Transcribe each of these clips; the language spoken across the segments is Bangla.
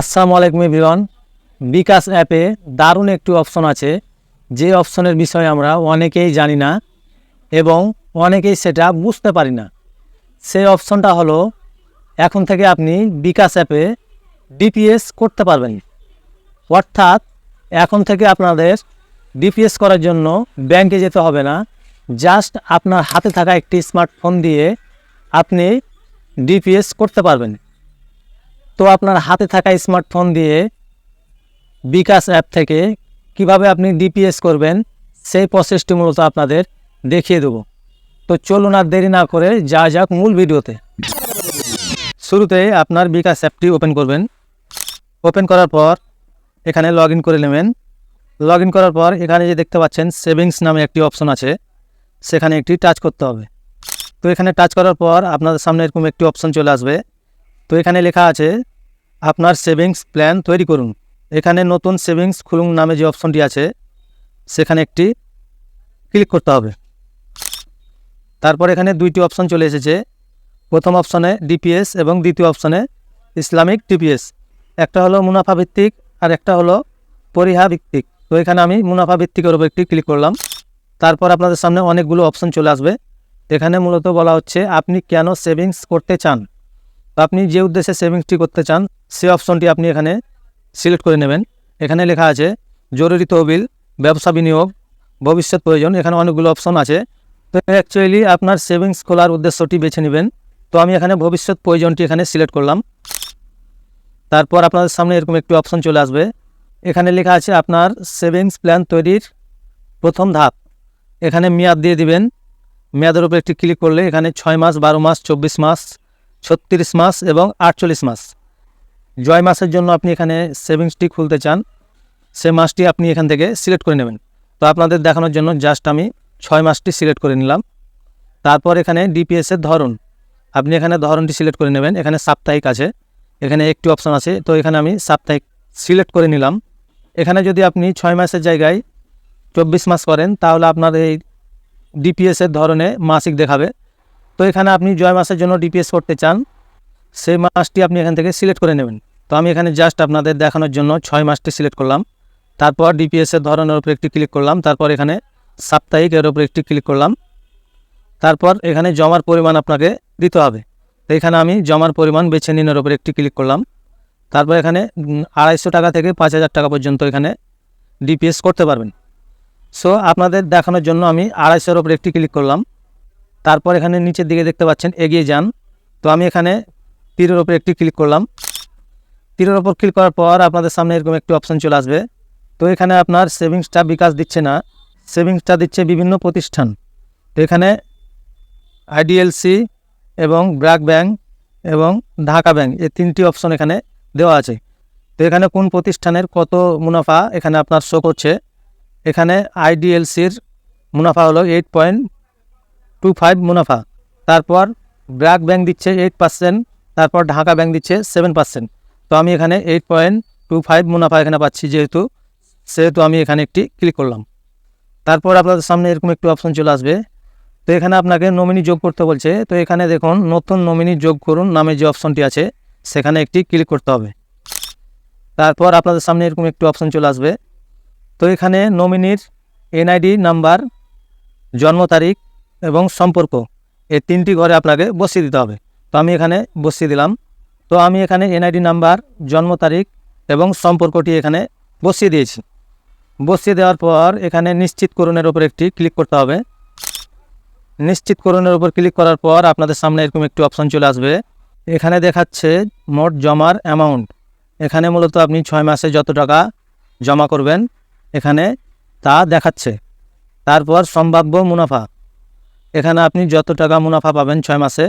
আসসালামু আলাইকুম এভরিওয়ান। বিকাশ অ্যাপে দারুণ একটি অপশন আছে। যে অপশনের বিষয়ে আমরা অনেকেই জানি না এবং অনেকেই সেটা বুঝতে পারি না। সেই অপশনটা হলো, এখন থেকে আপনি বিকাশ অ্যাপে ডিপিএস করতে পারবেন। অর্থাৎ এখন থেকে আপনাদের ডিপিএস করার জন্য ব্যাংকে যেতে হবে না। জাস্ট আপনার হাতে থাকা একটি স্মার্টফোন দিয়ে আপনি ডিপিএস করতে পারবেন। তো আপনার হাতে থাকা স্মার্টফোন দিয়ে বিকাশ অ্যাপ থেকে কীভাবে আপনি ডিপিএস করবেন, সেই প্রসেসটি মূলত আপনাদের দেখিয়ে দেবো। তো চলুন আর দেরি না করে যা যাক মূল ভিডিওতে। শুরুতে আপনার বিকাশ অ্যাপটি ওপেন করবেন। ওপেন করার পর এখানে লগ করে নেবেন। লগ করার পর এখানে যে দেখতে পাচ্ছেন, সেভিংস নামে একটি অপশন আছে। সেখানে একটি টাচ করতে হবে। তো এখানে টাচ করার পর আপনাদের সামনে এরকম একটি অপশন চলে আসবে। তো এখানে লেখা আছে, আপনার সেভিংস প্ল্যান তৈরি করুন। এখানে নতুন সেভিংস খুলুন নামে যে অপশনটি আছে, সেখানে একটি ক্লিক করতে হবে। তারপর এখানে দুইটি অপশন চলে এসেছে। প্রথম অপশনে ডিপিএস এবং দ্বিতীয় অপশনে ইসলামিক ডিপিএস একটা হলো মুনাফা ভিত্তিক, আর একটা হলো পরিহা ভিত্তিক। তো এখানে আমি মুনাফা ভিত্তিকের উপর একটি ক্লিক করলাম। তারপর আপনাদের সামনে অনেকগুলো অপশন চলে আসবে। এখানে মূলত বলা হচ্ছে, আপনি কেন সেভিংস করতে চান? আপনি যে উদ্দেশ্যে সেভিংসটি করতে চান সে অপশনটি আপনি এখানে সিলেক্ট করে নেবেন। এখানে লেখা আছে, জরুরি তহবিল, ব্যবসা বিনিয়োগ, ভবিষ্যৎ প্রয়োজন, এখানে অনেকগুলো অপশন আছে। তো অ্যাকচুয়ালি আপনার সেভিংস খোলার উদ্দেশ্যটি বেছে নেবেন। তো আমি এখানে ভবিষ্যৎ প্রয়োজনটি এখানে সিলেক্ট করলাম। তারপর আপনাদের সামনে এরকম একটি অপশন চলে আসবে। এখানে লেখা আছে, আপনার সেভিংস প্ল্যান তৈরির প্রথম ধাপ। এখানে মেয়াদ দিয়ে দিবেন। মেয়াদের উপর একটি ক্লিক করলে এখানে ছয় মাস, বারো মাস, চব্বিশ মাস ছত্রিশ মাস এবং আটচল্লিশ মাস। জয় মাসের জন্য আপনি এখানে সেভিংসটি খুলতে চান, সে মাসটি আপনি এখান থেকে সিলেক্ট করে নেবেন। তো আপনাদের দেখানোর জন্য জাস্ট আমি ছয় মাসটি সিলেক্ট করে নিলাম। তারপর এখানে ডিপিএসের ধরন। আপনি এখানে ধরনটি সিলেক্ট করে নেবেন, এখানে সাপ্তাহিক আছে, এখানে একটি অপশন আছে, তো এখানে আমি সাপ্তাহিক সিলেক্ট করে নিলাম। এখানে যদি আপনি ছয় মাসের জায়গায় চব্বিশ মাস করেন, তাহলে আপনার এই ডিপিএসের ধরনে মাসিক দেখাবে। তো এখানে আপনি জয় মাসের জন্য ডিপিএস করতে চান, সেই মাসটি আপনি এখান থেকে সিলেক্ট করে নেবেন। তো আমি এখানে জাস্ট আপনাদের দেখানোর জন্য ছয় মাসটি সিলেক্ট করলাম। তারপর ডিপিএসের ধরনের উপর একটি ক্লিক করলাম। তারপর এখানে সাপ্তাহিক এর উপর একটি ক্লিক করলাম। তারপর এখানে জমার পরিমাণ আপনাকে দিতে হবে। তো এখানে আমি জমার পরিমাণ বেছে নিনের উপর একটি ক্লিক করলাম। তারপর এখানে আড়াইশো টাকা থেকে পাঁচ হাজার টাকা পর্যন্ত এখানে ডিপিএস করতে পারবেন। সো আপনাদের দেখানোর জন্য আমি আড়াইশোর ওপর একটি ক্লিক করলাম। তারপর এখানে নিচের দিকে দেখতে পাচ্ছেন, এগিয়ে যান। তো আমি এখানে তীরের ওপর একটি ক্লিক করলাম। তীরের ওপর ক্লিক করার পর আপনাদের সামনে এরকম একটি অপশন চলে আসবে। তো এখানে আপনার সেভিংসটা বিকাশ দিচ্ছে না সেভিংসটা দিচ্ছে বিভিন্ন প্রতিষ্ঠান। তো এখানে আইডিএলসি এবং ব্র্যাক ব্যাংক এবং ঢাকা ব্যাংক এই তিনটি অপশন এখানে দেওয়া আছে। তো এখানে কোন প্রতিষ্ঠানের কত মুনাফা এখানে আপনার শো করছে? এখানে আইডিএলসির মুনাফা হলো এইট পয়েন্ট টু ফাইভ মুনাফা। তারপর ব্র্যাক ব্যাংক দিচ্ছে এইট পার্সেন্ট তারপর ঢাকা ব্যাংক দিচ্ছে সেভেন পার্সেন্ট তো আমি এখানে এইট পয়েন্ট টু ফাইভ মুনাফা এখানে পাচ্ছি যেহেতু, সেহেতু আমি এখানে একটি ক্লিক করলাম। তারপর আপনাদের সামনে এরকম একটি অপশন চলে আসবে। তো এখানে আপনাকে নমিনি যোগ করতে বলছে। তো এখানে দেখুন, নতুন নমিনি যোগ করুন নামে যে অপশনটি আছে, সেখানে একটি ক্লিক করতে হবে। তারপর আপনাদের সামনে এরকম একটি অপশন চলে আসবে। তো এখানে নমিনির এনআইডি নাম্বার জন্ম তারিখ এবং সম্পর্ক। এই তিনটি ঘরে আপনাকে বসিয়ে দিতে হবে। তো আমি এখানে বসিয়ে দিলাম। তো আমি এখানে এনআইডি নাম্বার, জন্ম তারিখ এবং সম্পর্কটি এখানে বসিয়ে দিয়েছি। বসিয়ে দেওয়ার পর এখানে নিশ্চিতকরণের ওপর একটি ক্লিক করতে হবে। নিশ্চিতকরণের উপর ক্লিক করার পর আপনাদের সামনে এরকম একটি অপশন চলে আসবে। এখানে দেখাচ্ছে মোট জমার অ্যামাউন্ট এখানে মূলত আপনি ছয় মাসে যত টাকা জমা করবেন, এখানে তা দেখাচ্ছে। তারপর সম্ভাব্য মুনাফা। এখানে আপনি যত টাকা মুনাফা পাবেন ছয় মাসে,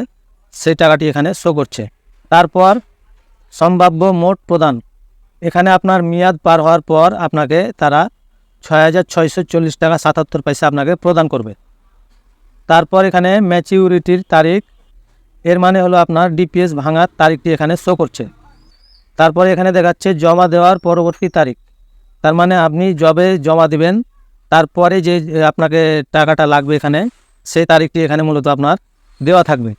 সেই টাকাটি এখানে শো করছে। তারপর সম্ভাব্য মোট প্রদান। এখানে আপনার মেয়াদ পার হওয়ার পর আপনাকে তারা ছয় হাজার ছয়শো চল্লিশ টাকা সাতাত্তর পয়সা আপনাকে প্রদান করবে। তারপর এখানে ম্যাচিউরিটির তারিখ, এর মানে হলো আপনার ডিপিএস ভাঙার তারিখটি এখানে শো করছে। তারপর এখানে দেখাচ্ছে জমা দেওয়ার পরবর্তী তারিখ। তার মানে আপনি জবে জমা দিবেন, তারপরে যে আপনাকে টাকাটা লাগবে এখানে সেই তারিখটি এখানে মূলত আপনার দেওয়া থাকবে।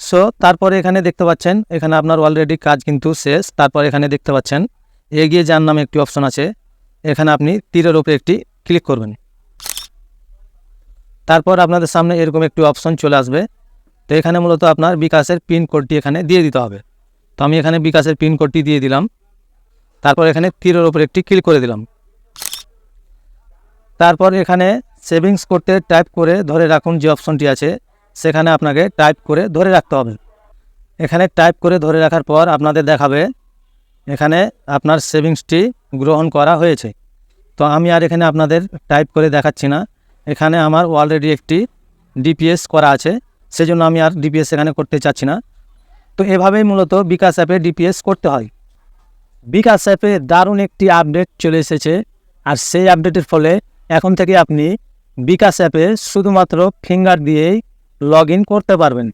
সো তারপরে এখানে দেখতে পাচ্ছেন, এখানে আপনার অলরেডি কাজ কিন্তু শেষ। তারপর এখানে দেখতে পাচ্ছেন, এগিয়ে যার নামে একটি অপশন আছে। এখানে আপনি তীরের উপরে একটি ক্লিক করবেন। তারপর আপনাদের সামনে এরকম একটি অপশন চলে আসবে। তো এখানে মূলত আপনার বিকাশের পিন কোডটি এখানে দিয়ে দিতে হবে। তো আমি এখানে বিকাশের পিন কোডটি দিয়ে দিলাম। তারপর এখানে তীরের উপরে একটি ক্লিক করে দিলাম। তারপর এখানে সেভিংস করতে টাইপ করে ধরে রাখুন যে অপশনটি আছে, সেখানে আপনাকে টাইপ করে ধরে রাখতে হবে। এখানে টাইপ করে ধরে রাখার পর আপনাদের দেখাবে, এখানে আপনার সেভিংসটি গ্রহণ করা হয়েছে। তো আমি আর এখানে আপনাদের টাইপ করে দেখাচ্ছি না। এখানে আমার অলরেডি একটি ডিপিএস করা আছে, সেজন্য আমি আর ডিপিএস এখানে করতে চাচ্ছি না। তো এভাবেই মূলত বিকাশ অ্যাপে ডিপিএস করতে হয়। বিকাশ অ্যাপে দারুণ একটি আপডেট চলে এসেছে, আর সেই আপডেটের ফলে এখন থেকে আপনি বিকাশ অ্যাপে শুধুমাত্র ফিঙ্গার দিয়েই লগ করতে পারবেন।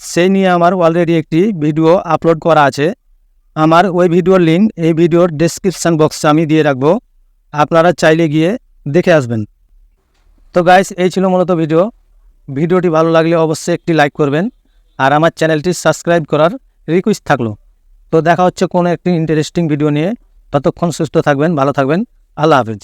সেই নিয়ে আমার অলরেডি একটি ভিডিও আপলোড করা আছে। আমার ওই ভিডিওর লিঙ্ক এই ভিডিওর ডেসক্রিপশান বক্সে আমি দিয়ে রাখব। আপনারা চাইলে গিয়ে দেখে আসবেন। তো গাইস এই ছিল মূলত ভিডিও। ভিডিওটি ভালো লাগলে অবশ্যই একটি লাইক করবেন। আর আমার চ্যানেলটি সাবস্ক্রাইব করার রিকোয়েস্ট থাকল। তো দেখা হচ্ছে কোনো একটি ইন্টারেস্টিং ভিডিও নিয়ে। ততক্ষণ সুস্থ থাকবেন, ভালো থাকবেন। আল্লাহ হাফিজ।